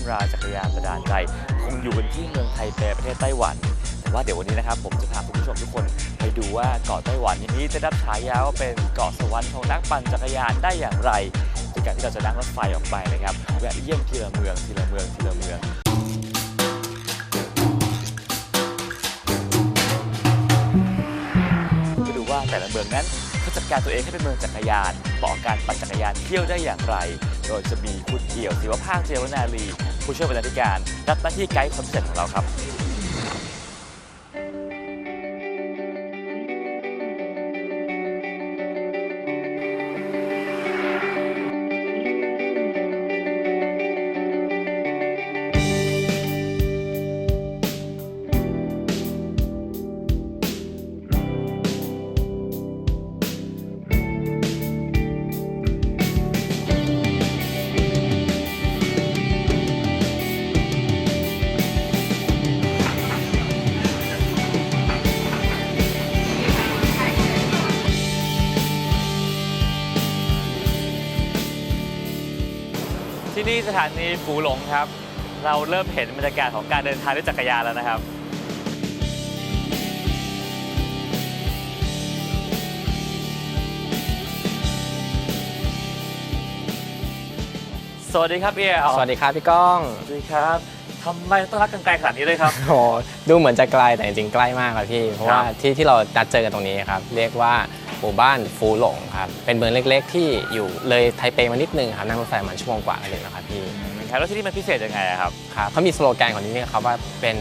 านราจักรยานประดานใจคงอยู่กันที่เมืองไทเปประเทศไต้หวัน แต่ว่าเดี๋ยววันนี้นะครับผมจะพาคุณผู้ชมทุกคนไปดูว่าเกาะไต้หวันนี้จะรับฉายาว่าเป็นเกาะสวรรค์ของนักปั่นจักรยานได้อย่างไรโดยการที่เราจะนั่งรถไฟออกไปนะครับแวะเยี่ยมทีละเมืองทีละเมืองทีละเมืองไปดูว่าแต่ละเมืองนั้นเขาจัดการตัวเองให้เป็นเมืองจักรยาน เหมาะการปั่นจักรยานเที่ยวได้อย่างไร โดยจะมีคุณเดี่ยวศิวภาคเจวนาลี ผู้ช่วยบรรณาธิการรับหน้าที่ไกด์คอนเซ็ปต์ของเราครับ สถานีฟูหลงครับ เราเริ่มเห็นบรรยากาศของการเดินทางด้วยจักรยานแล้วนะครับ สวัสดีครับเอี่ยวสวัสดีครับพี่ก้อง สวัสดีครับทำไมต้องรักกันไกลขนาดนี้เลยครับ โอ้ดูเหมือนจะไกลแต่จริงๆใกล้มากครับพี่ เพราะว่าครับที่ที่เรานัดเจอกันตรงนี้ครับ เรียกว่า หมู่บ้านฟูหลงครับเป็นเมืองเล็ก ๆ ที่อยู่เลยไทเปมานิดนึงครับนั่งรถไฟมาชั่วโมงกว่ากันเองนะครับพี่ครับแล้วที่นี่มันพิเศษยังไงอะครับครับเขามีสโลแกนของที่นี่ครับว่าเป็น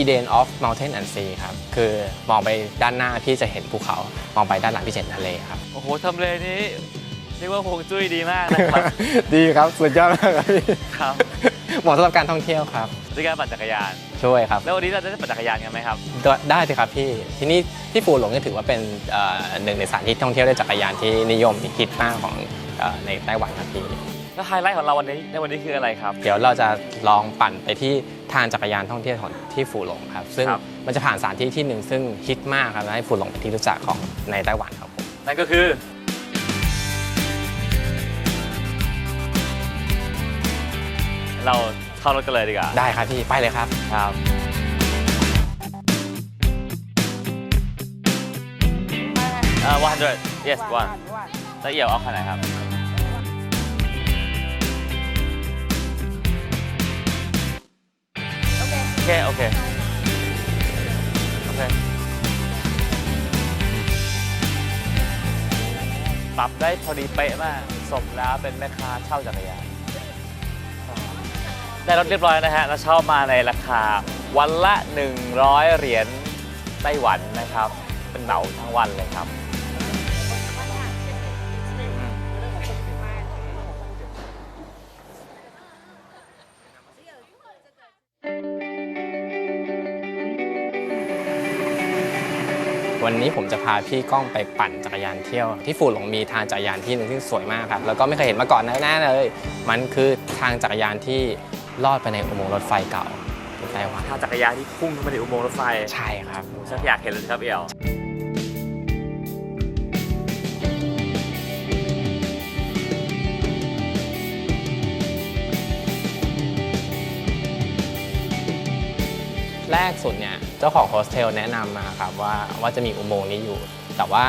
Eden of Mountain and Sea ครับคือมองไปด้านหน้าพี่จะเห็นภูเขา มองไปด้านหลังพี่จะเห็นทะเลครับโอ้โหทำเลนี้เรียกว่าฮวงจุ้ยดีมากนะครับ ดีครับสุดยอดมากครับพี่ครับเหมาะสำหรับการท่องเที่ยวครับด้วยการปั่นจักรยาน ช่วยครับ แล้ววันนี้เราจะได้ปั่นจักรยานกันไหมครับ ได้ได้สิครับพี่ ที่นี่ที่ฟูหลงนี่ถือว่าเป็นเอ่อหนึ่งในสถานที่ท่องเที่ยวด้วยจักรยานที่นิยมฮิตมากของเอ่อในไต้หวันครับพี่แล้วไฮไลท์ของเราวันนี้ในวันนี้คืออะไรครับ เดี๋ยวเราจะลองปั่นไปที่ทางจักรยานท่องเที่ยวของที่ฟูหลงครับ ซึ่งครับมันจะผ่านสถานที่ที่หนึ่งซึ่งฮิตมากครับและให้ฟูหลงเป็นที่รู้จักของในไต้หวันครับผมนั่นก็คือเรา เข้ารถกันเลยดีกว่าได้ครับพี่ ไปเลยครับ ครับอ่า100 yes one แล้วเอี่ยวเอาคันไหนครับ โอเค โอเค โอเค ปรับได้พอดีเป๊ะมาก สมแล้วเป็นแม่ค้าเช่าจักรยาน ได้รถเรียบร้อยนะฮะแล้วเช่ามาในราคาวันละ 100 เหรียญไต้หวันนะครับ เป็นเหมาทั้งวันเลยครับ วันนี้ผมจะพาพี่ก้องไปปั่นจักรยานเที่ยว ที่ฟูหลงมีทางจักรยานที่หนึ่งที่สวยมากครับ แล้วก็ไม่เคยเห็นมาก่อนแน่ๆเลย มันคือทางจักรยานที่ ลอดไปในอุโมงค์รถไฟเก่าที่ไต้หวันทางจักรยานที่พุ่งเข้ามาในอุโมงค์รถไฟใช่ครับฉันอยากเห็นเลยครับเอี่ยวแรกสุดเนี่ยเจ้าของโฮสเทลแนะนำมาครับว่าว่าจะมีอุโมงค์นี้อยู่ แต่ว่า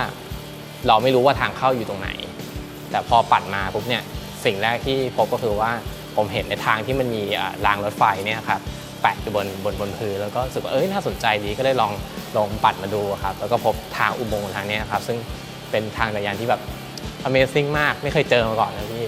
เราไม่รู้ว่าทางเข้าอยู่ตรงไหน แต่พอปั่นมาปุ๊บเนี่ยสิ่งแรกที่พบก็คือว่า ผมเห็นในทางที่มันมีรางรถไฟเนี่ยครับแปะอยู่บนบนบนพื้นแล้วก็รู้สึกว่าเอ้ยน่าสนใจดีก็เลยลองลองปัดมาดูครับแล้วก็พบทางอุโมงค์ทางนี้ครับซึ่งเป็นทางจักรยานที่แบบ Amazing มากไม่เคยเจอมาก่อนนะพี่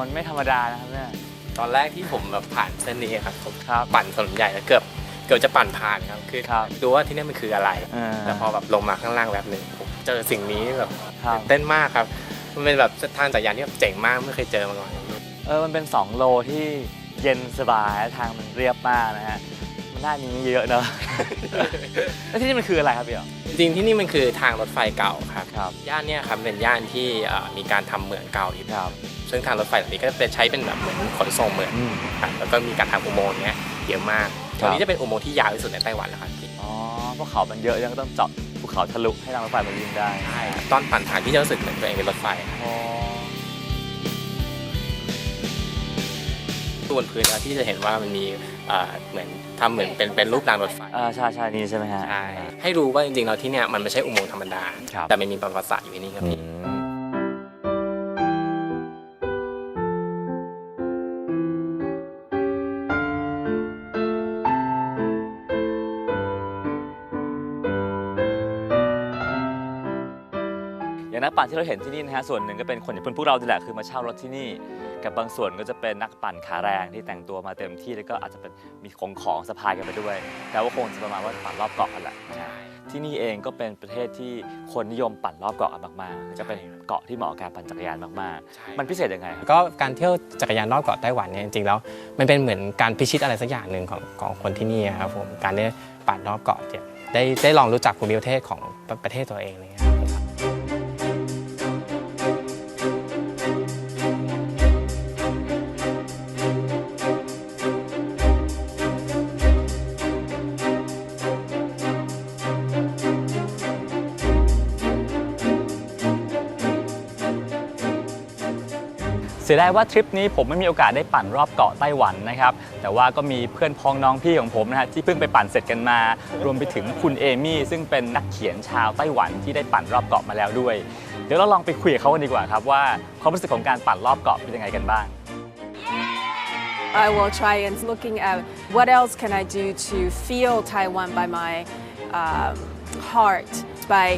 มันไม่ธรรมดานะครับเนี่ยตอนแรกที่ผมแบบผ่านเส้นนี้ครับผมครับ ปั่นถนนใหญ่แล้วเกือบเกือบจะปั่นผ่านครับคือครับดูว่าที่นี่มันคืออะไร อ่า แต่พอแบบลงมาข้างล่างแบบหนึ่งผมเจอสิ่งนี้แบบครับ ตื่นเต้นมากครับ มันเป็นแบบทางจักรยานที่แบบเจ๋งมากไม่เคยเจอมาก่อนเออ มันเป็น 2 โลที่เย็นสบายและทางมันเรียบมากนะฮะ มันมันน่ามีเยอะเนอะ แล้วที่นี่มันคืออะไรครับพี่อ๋อจริงๆที่นี่มันคือทางรถไฟเก่าครับ ครับ ย่านเนี้ยครับเป็นย่านที่เอ่อมีการทำเหมืองเก่าอยู่ครับ ซึ่งทางรถไฟเหล่านี้ก็จะใช้เป็นแบบเหมือนขนส่งเหมืองอืมครับแล้วก็มีการทำอุโมงค์เนี้ยเยอะมากคตรับรงนี้จะเป็นอุโมงค์ที่ยาวที่สุดในไต้หวันแล้วครับอ๋อเพราะเขามันเยอะยังต้องเจาะภูเขาทะลุให้ทางรถไฟมันวิ่งได้ ใช่ตอนผ่านทางที่จะรู้สึกเหมือนตัวเองเป็นรถไฟครับอ๋อตัวบนพื้นนะที่จะเห็นว่ามันมีเอ่อเหมือนทำเหมือนเป็นเป็นรูปรางรถไฟ อ่าใช่ใช่นี่ใช่ไหมฮะ ใช่ให้รู้ว่าจริงๆเราที่เนี่ยมันไม่ใช่อุโมงค์ธรรมดา ครับ แต่มันมีประวัติศาสตร์อยู่ที่นี่ครับอืพี่ ม อย่างนักปั่นที่เราเห็นที่นี่นะฮะส่วนหนึ่งก็เป็นคนอย่างพวกเรานี่แหละคือมาเช่ารถที่นี่ กับบางส่วนก็จะเป็นนักปั่นขาแรงที่แต่งตัวมาเต็มที่แล้วก็อาจจะเป็นมีของของสะพายกันไปด้วยแต่ว่าคงจะประมาณว่าปั่นรอบเกาะกันแหละที่นี่เองก็เป็นประเทศที่คนนิยมปั่นรอบเกาะกันมากๆก็เป็นเกาะที่เหมาะกับการปั่นจักรยานมากๆ มันพิเศษยังไงครับก็การเที่ยวจักรยานรอบเกาะไต้หวันเนี่ยจริงๆแล้วมันเป็นเหมือนการพิชิตอะไรสักอย่างหนึ่งของของคนที่นี่ครับผมการได้ปั่นรอบเกาะเนี่ยได้ได้ลองรู้จักภูมิประเทศของประเทศตัวเองอะไรเงี้ย สียดายว่าทริปนี้ผมไม่มีโอกาสได้ปั่นรอบเกาะไต้หวันนะครับ แต่ว่าก็มีเพื่อนพ้องน้องพี่ของผมนะฮะที่เพิ่งไปปั่นเสร็จกันมา รวมไปถึงคุณเอมี่ซึ่งเป็นนักเขียนชาวไต้หวันที่ได้ปั่นรอบเกาะมาแล้วด้วย เดี๋ยวเราลองไปคุยกับเขากันดีกว่าครับว่าความรู้สึกของการปั่นรอบเกาะเป็นยังไงกันบ้าง I will try and looking at what else can I do to feel Taiwan by my um, heart by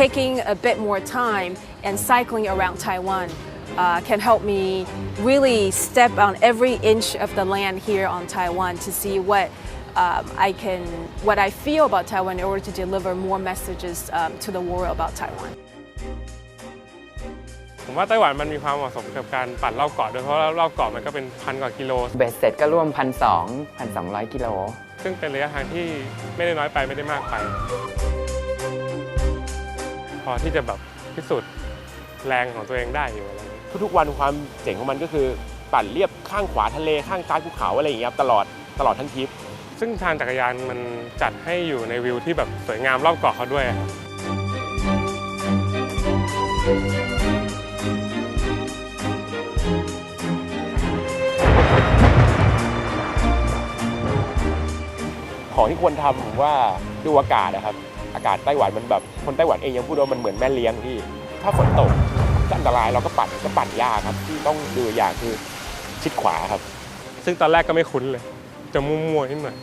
taking a bit more time and cycling around Taiwan uh, can help me really step on every inch of the land here on Taiwan to see what um, I can what I feel about Taiwan in order to deliver more messages um, to the world about Taiwan. ผมว่าไต้หวันมันมีความเหมาะสมกับการปั่นรอบเกาะด้วยเพราะว่ารอบเกาะมันก็เป็นพันกว่ากิโล เบ็ดเสร็จก็ร่วมพันสองพันสองร้อยกิโล ซึ่งเป็นระยะทางที่ไม่ได้น้อยไปไม่ได้มากไป พอที่จะแบบพิสูจน์แรงของตัวเองได้อยู่อะไรอย่างเงี้ย ทุกๆวันความเจ๋งของมันก็คือปั่นเรียบข้างขวาทะเลข้างซ้ายภูเขาอะไรอย่างเงี้ยครับตลอดตลอดทั้งทริป ซึ่งทางจักรยานมันจัดให้อยู่ในวิวที่แบบสวยงามรอบเกาะเขาด้วยครับของที่ควรทำผมว่าดูอากาศนะครับ อากาศไต้หวันมันแบบคนไต้หวันเองยังพูดว่ามันเหมือนแม่เลี้ยงพี่ ถ้าฝนตก อันตรายเราก็ปั่นก็ปั่นยากครับที่ต้องดูอย่างคือชิดขวาครับ ซึ่งตอนแรกก็ไม่คุ้นเลย จะมั่วๆนิดหน่อย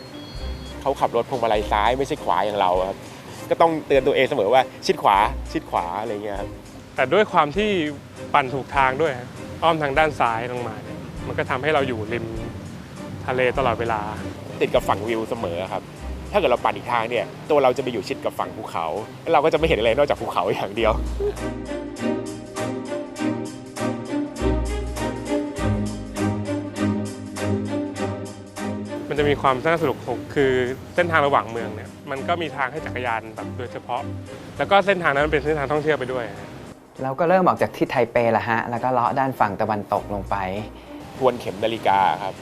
เขาขับรถพวงมาลัยซ้ายไม่ใช่ขวาอย่างเราครับก็ต้องเตือนตัวเองเสมอว่าชิดขวาชิดขวาอะไรเงี้ยครับแต่ด้วยความที่ปั่นถูกทางด้วยฮะอ้อมทางด้านซ้ายลงมาเนี่ยมันก็ทำให้เราอยู่ริมทะเลตลอดเวลา ติดกับฝั่งวิวเสมอครับถ้าเกิดเราปั่นอีกทางเนี่ยตัวเราจะไปอยู่ชิดกับฝั่งภูเขา แล้วเราก็จะไม่เห็นอะไรนอกจากภูเขาอย่างเดียว จะมีความน่าสนุกของคือเส้นทางระหว่างเมืองเนี่ยมันก็มีทางให้จักรยานแบบโดยเฉพาะ แล้วก็เส้นทางนั้นเป็นเส้นทางท่องเที่ยวไปด้วยฮะเราก็เริ่มออกจากที่ไทเปละฮะ แล้วก็เลาะด้านฝั่งตะวันตกลงไป ทวนเข็มนาฬิกาครับ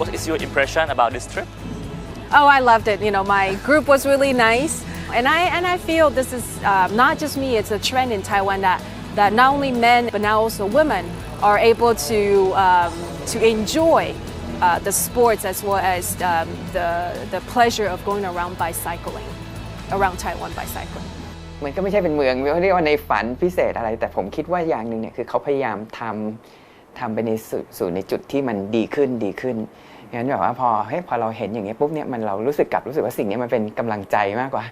What is your impression about this trip Oh, I loved it. You know, my group was really nice, and I and I feel this is uh, not just me. It's a trend in Taiwan that that not only men but now also women are able to um, to enjoy uh, the sports as well as um, the the pleasure of going around bicycling around Taiwan bicycling. มันก็ไม่ใช่เป็นเมืองเรียกว่าในฝันพิเศษอะไร แต่ผมคิดว่าอย่างหนึ่งเนี่ยคือเขาพยายามทำทำไปในสู่สู่ในจุดที่มันดีขึ้นดีขึ้น งั้นแบบว่าพอเฮ้ยพอเราเห็นอย่างเงี้ยปุ๊บเนี่ยมันเรารู้สึกกลับรู้สึกว่าสิ่งนี้มันเป็นกำลังใจมากกว่า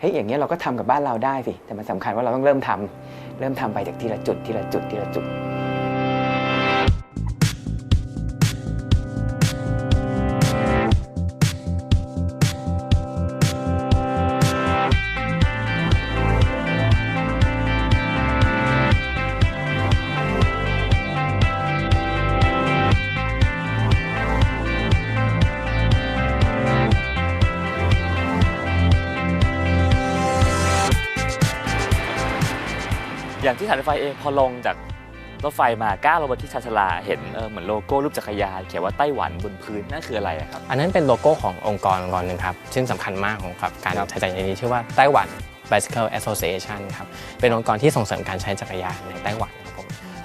เฮ้ยอย่างเงี้ยเราก็ทำกับบ้านเราได้สิแต่มันสำคัญว่าเราต้องเริ่มทำเริ่มทำไปจากทีละจุดทีละจุดทีละจุด อย่างที่สถานรถไฟเองพอลงจากรถไฟมาก้าวลงมาที่ชานชาลาเห็นเออเหมือนโลโก้รูปจักรยานเขียนว่าไต้หวันบนพื้นนั่นคืออะไรอะครับ อันนั้นเป็นโลโก้ขององค์กรองค์กรหนึ่งครับ ซึ่งสำคัญมากของครับการครับใช้จักรยานนี้ชื่อว่าไต้หวัน Bicycle Association ครับ เป็นองค์กรที่ส่งเสริมการใช้จักรยานในไต้หวันครับผม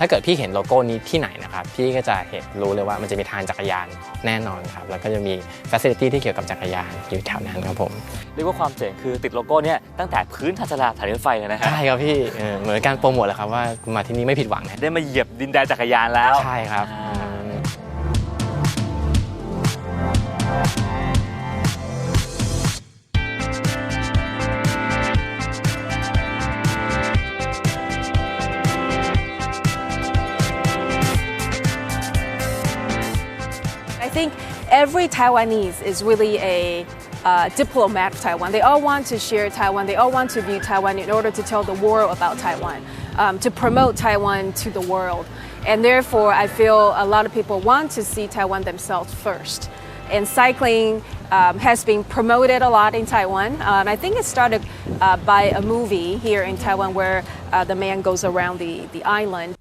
ถ้าเกิดพี่เห็นโลโก้นี้ที่ไหนนะครับพี่ก็จะเห็นรู้เลยว่ามันจะมีทางจักรยานแน่นอนครับแล้วก็จะมี facility ที่เกี่ยวกับจักรยานอยู่แถวนั้นครับผมเรียกว่าความเจ๋งคือติดโลโก้เนี่ยตั้งแต่พื้นชานชาลาสถานีรถไฟเลยนะฮะใช่ครับพี่เออเหมือนการโปรโมทแหละครับว่ามาที่นี่ไม่ผิดหวังนะได้มาเหยียบดินแดนจักรยานแล้วใช่ครับ อ่า think every Taiwanese is really a uh, diplomat of Taiwan. They all want to share Taiwan. They all want to view Taiwan in order to tell the world about Taiwan, um, to promote Taiwan to the world. And therefore, I feel a lot of people want to see Taiwan themselves first. And cycling um, has been promoted a lot in Taiwan. Um, I think it started uh, by a movie here in Taiwan where uh, the man goes around the, the island.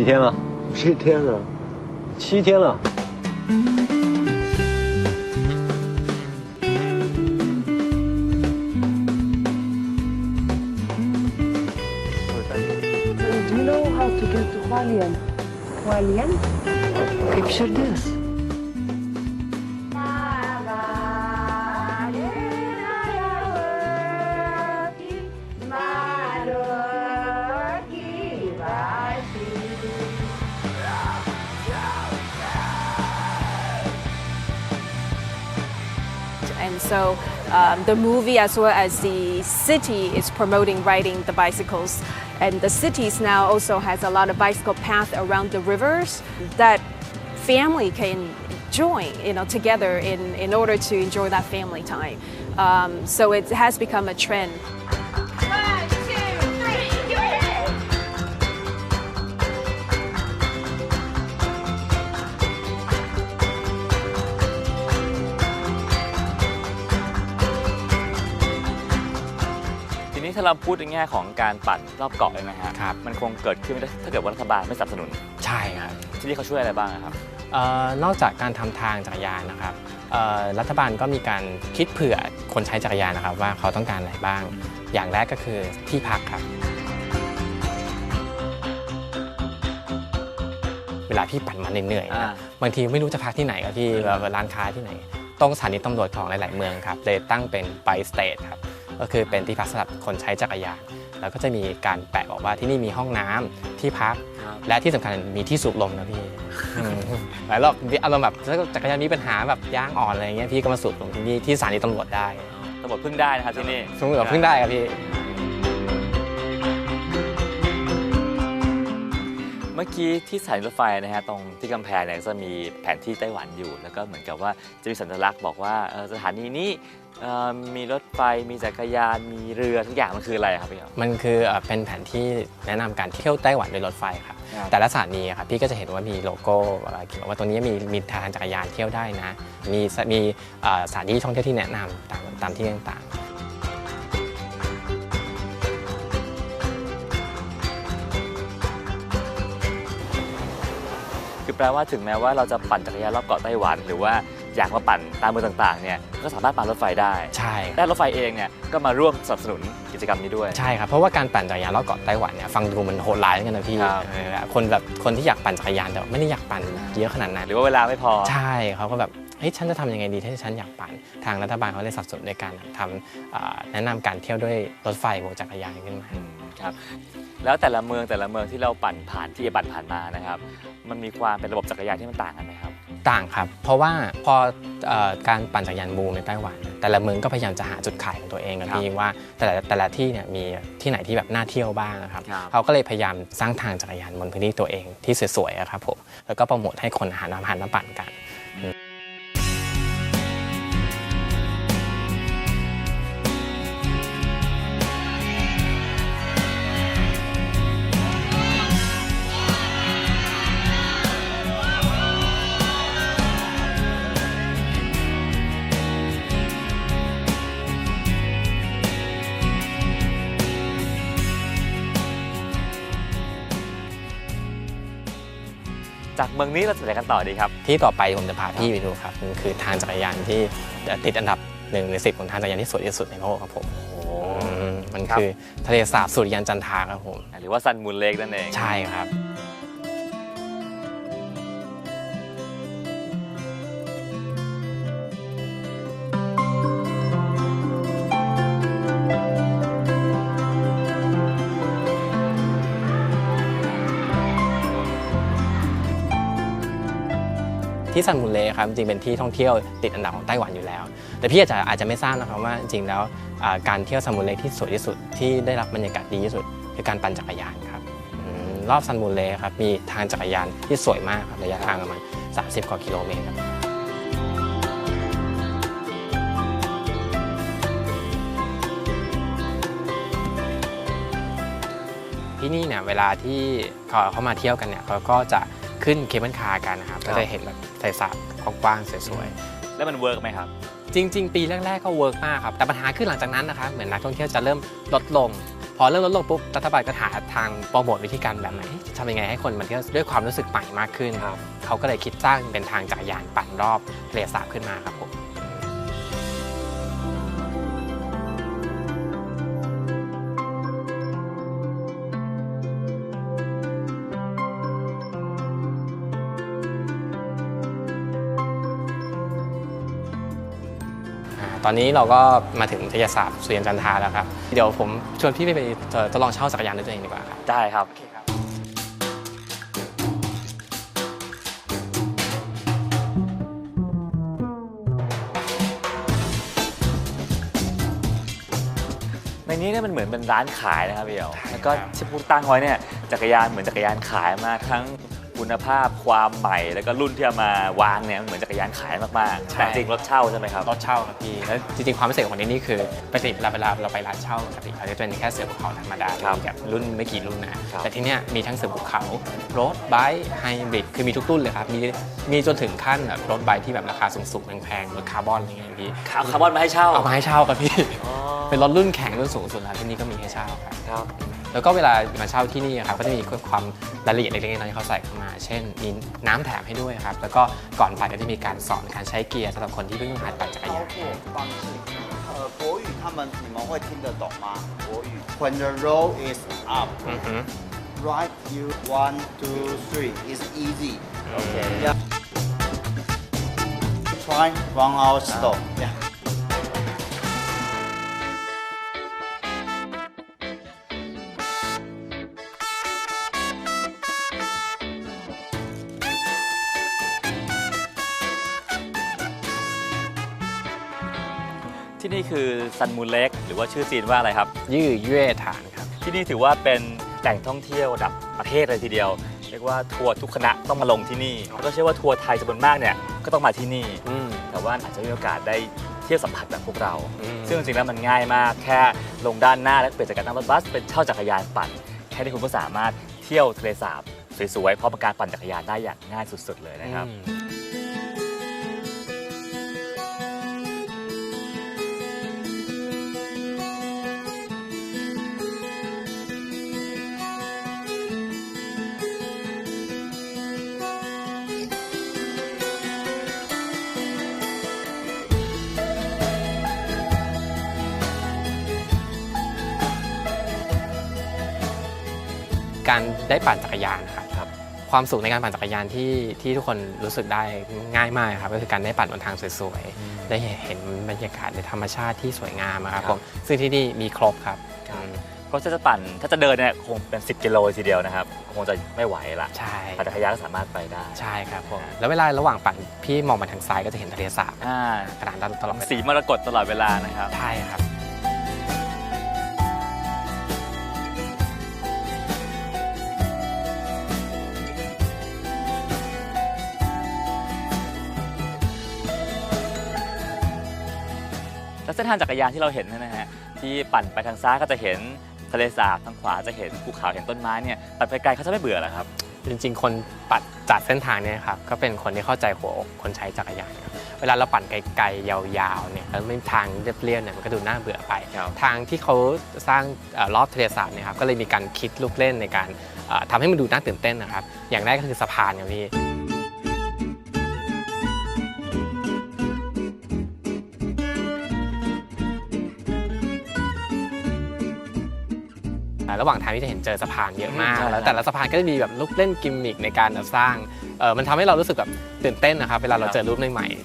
几天了？七天了，七天了。Uh, do you know how to get to Hualien? Hualien? Picture this. Um, the movie, as well as the city, is promoting riding the bicycles. And the cities now also has a lot of bicycle path around the rivers that family can join, you know, together in, in order to enjoy that family time. Um, so it has become a trend. ถ้าเราพูดในแง่ของการปั่นรอบเกาะเลยนะฮะครับ มันคงเกิดขึ้นไม่ได้ถ้าเกิดว่ารัฐบาลไม่สนับสนุน ใช่ครับที่นี่เขาช่วยอะไรบ้างอะครับ เอ่อนอกจากการทำทางจักรยานนะครับเอ่อรัฐบาลก็มีการคิดเผื่อคนใช้จักรยานนะครับ ว่าเขาต้องการอะไรบ้าง อย่างแรกก็คือที่พักครับ เวลาพี่ปั่นมาเหนื่อยๆอ่านะบางทีไม่รู้จะพักที่ไหนครับพี่แบบร้านค้าที่ไหน ตรงสถานีตำรวจของหลาย ๆ เมืองครับเลยตั้งเป็นไบสเตทครับ ก็คือเป็นที่พักสำหรับคนใช้จักรยาน แล้วก็จะมีการแปะบอกว่าที่นี่มีห้องน้ำที่พักครับและที่สำคัญมีที่สูบลมนะพี่อืมหลายรอบอารมณ์แบบถ้าจักรยานมีปัญหาแบบยางอ่อนอะไรเงี้ยพี่ก็มาสูบลมที่นี่ที่สถานีตำรวจได้ตำรวจพึ่งได้นะครับที่นี่สมมติว่าเพิ่งได้ครับพี่ มื่อกี้ที่สถานีรถไฟนะฮะตรงที่กำแพงเนี่ยจะมีแผนที่ไต้หวันอยู่แล้วก็เหมือนกับว่าจะมีสัญลักษณ์บอกว่าเอ่อสถานีนี้เอ่อมีรถไฟมีจักรยานมีเรือทุกอย่างมันคืออะไรครับพี่อ๋อ มันคือเอ่อเป็นแผนที่แนะนำการเที่ยวไต้หวันโดยรถไฟครับ ครับ แต่ละสถานีอะครับพี่ก็จะเห็นว่ามีโลโก้เอ่อเขียนว่าตรงนี้มีมีทางจักรยานเที่ยวได้นะ มีสมีเอ่อสถานที่ท่องเที่ยวที่แนะนำตามตามที่ต่างๆ คือแปลว่าถึงแม้ว่าเราจะปั่นจักรยานรอบเกาะไต้หวันหรือว่า อยากมาปั่นตามเมืองต่างๆเนี่ยก็สามารถปั่นรถไฟได้ใช่ครับและรถไฟเองเนี่ยก็มาร่วมสนับสนุนกิจกรรมนี้ด้วย ใช่ครับเพราะว่าการปั่นจักรยานรอบเกาะไต้หวันเนี่ยฟังดูมันโหดร้ายเหมือนกันนะพี่ครับ เออคนแบบคนที่อยากปั่นจักรยานแต่ว่าไม่ได้อยากปั่นเยอะขนาดนั้น หรือว่าเวลาไม่พอ ใช่เขาก็แบบเฮ้ยฉันจะทำยังไงดีถ้าฉันอยากปั่นทางรัฐบาลเขาเลยสนับสนุนในการทำเอ่อแนะนำการเที่ยวด้วยรถไฟบวกจักรยานขึ้นมา อืมครับแล้วแต่ละเมืองแต่ละเมืองที่เราปั่นผ่านที่ปั่นผ่านมานะครับ มันมีความเป็นระบบจักรยานที่มันต่างกันไหมครับ ต่างครับ เพราะว่าพอเอ่อการปั่นจักรยานบูมในไต้หวันแต่ละเมืองก็พยายามจะหาจุดขายของตัวเองนะครับพี่ว่าแต่ละแต่ละที่เนี่ยมีที่ไหนที่แบบน่าเที่ยวบ้างนะครับครับ เขาก็เลยพยายามสร้างทางจักรยานบนพื้นที่ตัวเองที่สวยๆอะครับผมแล้วก็โปรโมทให้คนหาน้ำหันมาปั่นกัน จากเมืองนี้เราจะไปไหนกันต่อดีครับ ที่ต่อไปผมจะพาพี่ไปดูครับมันคือทางจักรยานที่ติดอันดับหนึ่งในสิบของทางจักรยานที่สวยที่สุดในโลกครับผมโอ้อืมมันครับคือทะเลสาบสุริยันจันทราครับผม หรือว่าซันมูนเลกนั่นเอง ใช่ครับ ที่ซันมูนเลครับจริงเป็นที่ท่องเที่ยวติดอันดับของไต้หวันอยู่แล้ว แต่พี่อาจจะอาจจะไม่ทราบนะครับว่าจริงแล้วการเที่ยวซันมูนเลที่สวยที่สุดที่ได้รับบรรยากาศดีที่สุด คือการปั่นจักรยานครับอรอบซันมูนเลครับมีทางจักรยานที่สวยมากครับระยะทางประมาณ 30 กว่ากิโลเมตรครับที่นี่เนี่ยเวลาที่เขาเขามาเที่ยวกันเนี่ยเขาก็จะ ขึ้นเคเบิลคาร์กันนะครับก็จะเห็นแบบทะเลสาบกว้างๆสวยๆแล้วมันเวิร์กไหมครับ จริง ๆ ปีแรกๆก็เวิร์กมากครับแต่ปัญหาคือหลังจากนั้นนะครับเหมือนนักท่องเที่ยวจะเริ่มลดลง พอเริ่มลดลงปุ๊บรัฐบาลก็หาทางโปรโมทวิธีการแบบไหนทำยังไงให้คนมาเที่ยวด้วยความรู้สึกใหม่มากขึ้นครับเขาก็เลยคิดสร้างเป็นทางจักรยานปั่นรอบทะเลสาบขึ้นมาครับผม ตอนนี้เราก็มาถึงทะเลสาบสุริยันจันทาแล้วครับ เดี๋ยวผมชวนพี่ไปไปเอ่อทดลองเช่าจักรยานด้วยตัวเองดีกว่าครับ ได้ครับ ในนี้เนี่ยมันเหมือนเป็นร้านขายนะครับพี่เอ๋วแล้วก็ที่พูดตั้งไว้เนี่ยจักรยานเหมือนจักรยานขายมาทั้ง คุณภาพความใหม่แล้วก็รุ่นที่เอามาวางเนี่ยมันเหมือนจักรยานขายมากๆ ใช่ แต่จริงรถเช่าใช่ไหมครับ รถเช่าครับพี่แล้วจริงๆความพิเศษของที่นี่คือปกติเวลาเวลาเราไปร้านเช่าปกติเขาจะเป็นแค่เสือภูเขาธรรมดาครับมีแบบรุ่นไม่กี่รุ่นนะ ครับ แต่ที่เนี้ยมีทั้งเสือภูเขารถไบค์ไฮบริดคือมีทุกรุ่นเลยครับ มีมีจนถึงขั้นแบบรถไบค์ที่แบบราคาสูงๆแพงๆรถคาร์บอนอะไรเงี้ยพี่เอาคาร์บอนมาให้เช่าเอามาให้เช่าครับพี่ อ๋อเป็นรถรุ่นแข่งรุ่นสูงสุดแล้วที่นี่ก็มีให้เช่าครับ ครับ แล้วก็เวลามาเช่าที่นี่ครับก็จะมีความรายละเอียดเล็กๆน้อยๆที่เขาใส่เข้ามา เช่น มีน้ำแถมให้ด้วยครับ แล้วก็ก่อนไปก็จะมีการสอนการใช้เกียร์สำหรับคนที่เพิ่งหัดปั่นจักรยาน 操作方式，呃，国语他们你们会听得懂吗？国语。When the roll is up, อือฮึ right? You one, two, three. It's easy. Okay. Yeah. Try one hour stop. Yeah. ที่นี่คือซันมูนเล็กหรือว่าชื่อจีนว่าอะไรครับ ยืดเย่ฐานครับ ที่นี่ถือว่าเป็นแหล่งท่องเที่ยวระดับประเทศเลยทีเดียว เรียกว่าทัวร์ทุกคณะต้องมาลงที่นี่แล้วก็เชื่อว่าทัวร์ไทยจำนวนมากเนี่ยก็ต้องมาที่นี่ อืม แต่ว่าอาจจะมีโอกาสได้เที่ยวสัมผัสแบบพวกเรา อืม ซึ่งจริงๆแล้วมันง่ายมาก แค่ลงด้านหน้าแล้วเปลี่ยนจากการนั่งรถบัสเป็นเช่าจักรยานปั่น แค่นี้คุณก็สามารถเที่ยวทะเลสาบสวยๆพร้อมกับการปั่นจักรยานได้อย่างง่ายสุด ๆ เลยนะครับ อืม การได้ปั่นจักรยานนะครับครับ ความสุขในการปั่นจักรยานที่ที่ทุกคนรู้สึกได้ง่ายมากครับก็คือการได้ปั่นบนทางสวยๆ ได้เห็นบรรยากาศในธรรมชาติที่สวยงามอะครับครับ ผมซึ่งที่นี่มีครบครับอืมเพราะถ้าจะปั่นถ้าจะเดินเนี่ยคงเป็น 10 กิโลทีเดียวนะครับ คงจะไม่ไหวละใช่ปั่นจักรยานก็สามารถไปได้ใช่ครับผมแล้วเวลาระหว่างปั่นพี่มองมาทางซ้ายก็จะเห็นทะเลสาบอ่าขนาดตลอดเวลาสีมรกตตลอดเวลานะครับ ใช่ครับ แล้วเส้นทางจักรยานที่เราเห็นเนยนะฮะที่ปั่นไปทางซ้ายก็จะเห็นทะเลสาบทางขวาจะเห็นภูเขาเห็นต้นไม้เนี่ยปั่นไปไกลเขาจะไม่เบื่อเหรอครับ จริงๆ คนปัดจัดเส้นทางเนี่ยครับก็เป็นคนที่เข้าใจหัวอกคนใช้จักรยานครับเวลาเราปั่นไกลๆยาวๆเนี่ยแล้วไม่ทางเรียบๆเนี่ยมันก็ดูน่าเบื่อไปครับทางที่เขาสร้างเอ่อรอบทะเลสาบเนี่ยครับก็เลยมีการคิดลูกเล่นในการเอ่อทำให้มันดูน่าตื่นเต้นนะครับ อย่างแรกก็คือสะพานครับพี่ ระหว่างทางที่จะเห็นเจอสะพานเยอะมากใช่แล้วแต่ละสะพานก็จะมีแบบลูกเล่นกิมมิคในการแบบสร้างเออมันทำให้เรารู้สึกแบบตื่นเต้นนะครับเวลาเราเจอรูปใหม่ๆ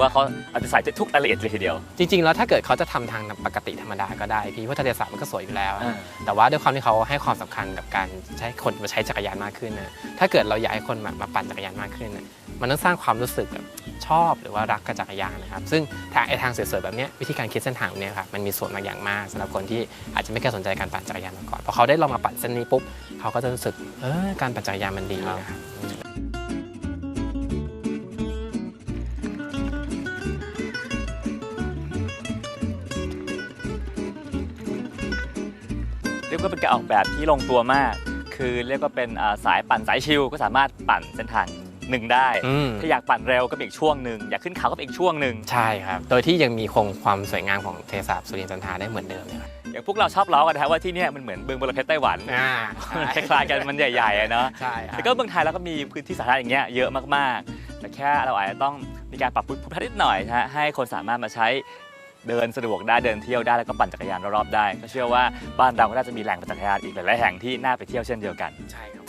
ว่าเขาอาจจะใส่ทุกรายละเอียดเลยทีเดียว จริง ๆ แล้วถ้าเกิดเขาจะทำทางปกติธรรมดาก็ได้พี่เพราะทะเลสาบมันก็สวยอยู่แล้วอ่าแต่ว่าด้วยความที่เขาให้ความสำคัญกับการใช้คนมาใช้จักรยานมากขึ้นนะถ้าเกิดเราอยากให้คนมามาปั่นจักรยานมากขึ้นนะมันต้องสร้างความรู้สึกแบบ ชอบหรือว่ารักกับจักรยานนะครับ ซึ่งทางไอทางสวยๆแบบนี้วิธีการคิดเส้นทางเนี่ยครับมันมีส่วนมาอย่างมากสำหรับคนที่อาจจะไม่เคยสนใจการปั่นจักรยานมาก่อนพอเขาได้ลองมาปั่นเส้นนี้ปุ๊บเขาก็จะรู้สึกเออการปั่นจักรยานมันดีนะครับเรียกว่าเป็นการออกแบบที่ลงตัวมาก คือเรียกว่าเป็นสายปั่นสายชิลก็สามารถปั่นเส้นทาง หนึ่งได้ อืม ถ้าอยากปั่นเร็วก็เป็นอีกช่วงหนึ่งอยากขึ้นเขาก็เป็นอีกช่วงหนึ่งใช่ครับ โดยที่ยังมีคงความสวยงามของเทสาบสุรินทร์จันทราได้เหมือนเดิมเลยครับอย่างพวกเราชอบล้อกันนะครับว่าที่เนี่ยมันเหมือนเมืองบรเพชรไต้หวันอ่ามันคล้ายๆกันมันใหญ่ๆอะเนาะ ใช่ครับ แต่ก็เมืองไทยเราก็มีพื้นที่สาธารณะอย่างเงี้ยเยอะมากๆ แต่แค่เราอาจจะต้องมีการปรับปรุงภูมิทัศน์นิดหน่อยนะฮะให้คนสามารถมาใช้เดินสะดวกได้เดินเที่ยวได้แล้วก็ปั่นจักรยานรอบๆได้ ก็เชื่อว่าบ้านเราก็น่าจะมีแหล่งปั่นจักรยานอีกหลายๆแห่งที่น่าไปเที่ยวเช่นเดียวกัน ใช่ครับ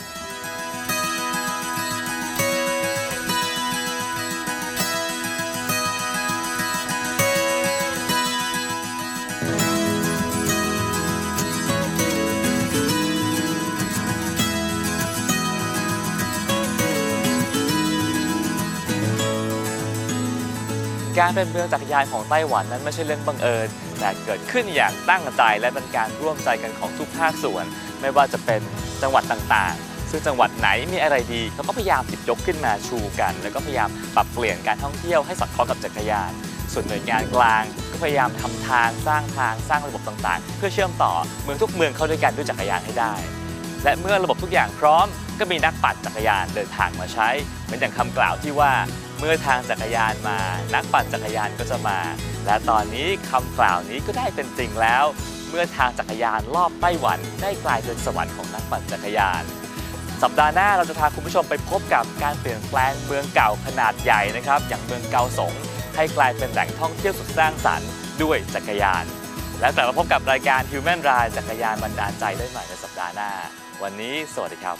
การเป็นเมืองจักรยานของไต้หวันนั้นไม่ใช่เรื่องบังเอิญ แต่เกิดขึ้นอย่างตั้งใจและเป็นการร่วมใจกันของทุกภาคส่วน ไม่ว่าจะเป็นจังหวัดต่างๆ ซึ่งจังหวัดไหนมีอะไรดีเขาก็พยายามหยิบยกขึ้นมาชูกัน แล้วก็พยายามปรับเปลี่ยนการท่องเที่ยวให้สอดคล้องกับจักรยาน ส่วนหน่วยงานกลางก็พยายามทำทางสร้างทางสร้างระบบต่างๆ เพื่อเชื่อมต่อเมืองทุกเมืองเข้าด้วยกันด้วยจักรยานให้ได้ และเมื่อระบบทุกอย่างพร้อม ก็มีนักปั่นจักรยานเดินทางมาใช้เหมือนอย่างคำกล่าวที่ว่า เมื่อทางจักรยานมา นักปั่นจักรยานก็จะมา และตอนนี้คำกล่าวนี้ก็ได้เป็นจริงแล้ว เมื่อทางจักรยานรอบไต้หวัน ได้กลายเป็นสวรรค์ของนักปั่นจักรยาน สัปดาห์หน้าเราจะพาคุณผู้ชมไปพบกับการเปลี่ยนแปลงเมืองเก่าขนาดใหญ่นะครับ อย่างเมืองเกาสงให้กลายเป็นแหล่งท่องเที่ยวสุดสร้างสรรค์ด้วยจักรยาน และกลับมาพบกับรายการ Human Ride จักรยานบรรดาลใจได้ใหม่ในสัปดาห์หน้า วันนี้ สวัสดีครับ